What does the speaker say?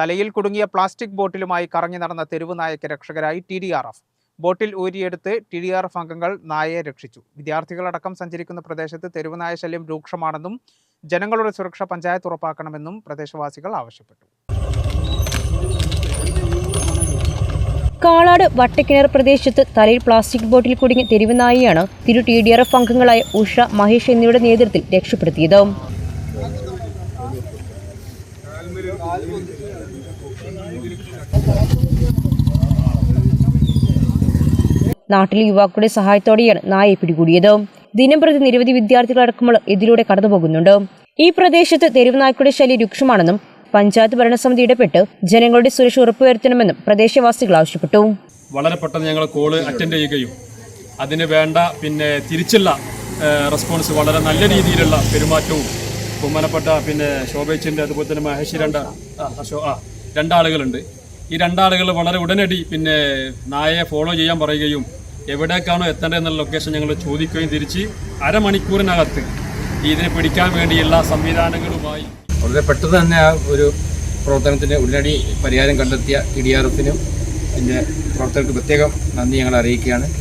തലയിൽ കുടുങ്ങിയ പ്ലാസ്റ്റിക് ബോട്ടിലുമായി കറങ്ങി നടന്ന തെരുവ് നായയ്ക്ക് രക്ഷകരായി ടി ഡി ആർ എഫ്. ബോട്ടിൽ ഊരിയെടുത്ത് ടി ഡി ആർ എഫ് അംഗങ്ങൾ നായയെ രക്ഷിച്ചു. വിദ്യാർത്ഥികളടക്കം സഞ്ചരിക്കുന്ന പ്രദേശത്ത് തെരുവ് നായ ശല്യം രൂക്ഷമാണെന്നും ജനങ്ങളുടെ സുരക്ഷ പഞ്ചായത്ത് ഉറപ്പാക്കണമെന്നും പ്രദേശവാസികൾ ആവശ്യപ്പെട്ടു. കാളാട് വട്ടക്കിണർ പ്രദേശത്ത് തലയിൽ പ്ലാസ്റ്റിക് ബോട്ടിൽ കുടുങ്ങിയ തെരുവുനായിയാണ് തിരു ടി ഡി ആർ എഫ് അംഗങ്ങളായ ഉഷ മഹേഷ് എന്നിവരുടെ നേതൃത്വത്തിൽ രക്ഷപ്പെടുത്തിയത്. നാട്ടിലെ യുവാക്കളുടെ സഹായത്തോടെയാണ് നായയെ പിടികൂടിയത്. ദിനംപ്രതി നിരവധി വിദ്യാർത്ഥികളടക്കമുള്ള ഇതിലൂടെ കടന്നുപോകുന്നുണ്ട്. ഈ പ്രദേശത്ത് തെരുവ് നായ്ക്കളുടെ ശല്യം രൂക്ഷമാണെന്നും പഞ്ചായത്ത് ഭരണസമിതി ഇടപെട്ട് ജനങ്ങളുടെ സുരക്ഷ ഉറപ്പുവരുത്തണമെന്നും പ്രദേശവാസികൾ ആവശ്യപ്പെട്ടു. വളരെ പെട്ടെന്ന് ഞങ്ങൾ കോൾ അറ്റൻഡ് ചെയ്യുകയും അതിന് വേണ്ട പിന്നെ തിരിച്ചുള്ള റെസ്പോൺസ് വളരെ നല്ല രീതിയിലുള്ള പെരുമാറ്റവും ബഹുമാനപ്പെട്ട പിന്നെ ശോഭേച്ചിന്റെ അതുപോലെ തന്നെ മഹേഷ് രണ്ട ആ, രണ്ടാളുകളുണ്ട്. ഈ രണ്ടാളുകൾ വളരെ ഉടനടി പിന്നെ നായയെ ഫോളോ ചെയ്യാൻ പറയുകയും എവിടേക്കാണോ എത്തേണ്ടതെന്നുള്ള ലൊക്കേഷൻ ഞങ്ങൾ ചോദിക്കുകയും തിരിച്ച് അരമണിക്കൂറിനകത്ത് ഇതിനെ പിടിക്കാൻ വേണ്ടിയുള്ള സംവിധാനങ്ങളുമായി വളരെ പെട്ടെന്ന് തന്നെ ആ ഒരു പ്രവർത്തനത്തിന് ഉടനടി പരിഹാരം കണ്ടെത്തിയ ടി ഡി ആർ എഫിനും പിന്നെ പ്രവർത്തകർക്ക് പ്രത്യേകം നന്ദി ഞങ്ങൾ അറിയിക്കുകയാണ്.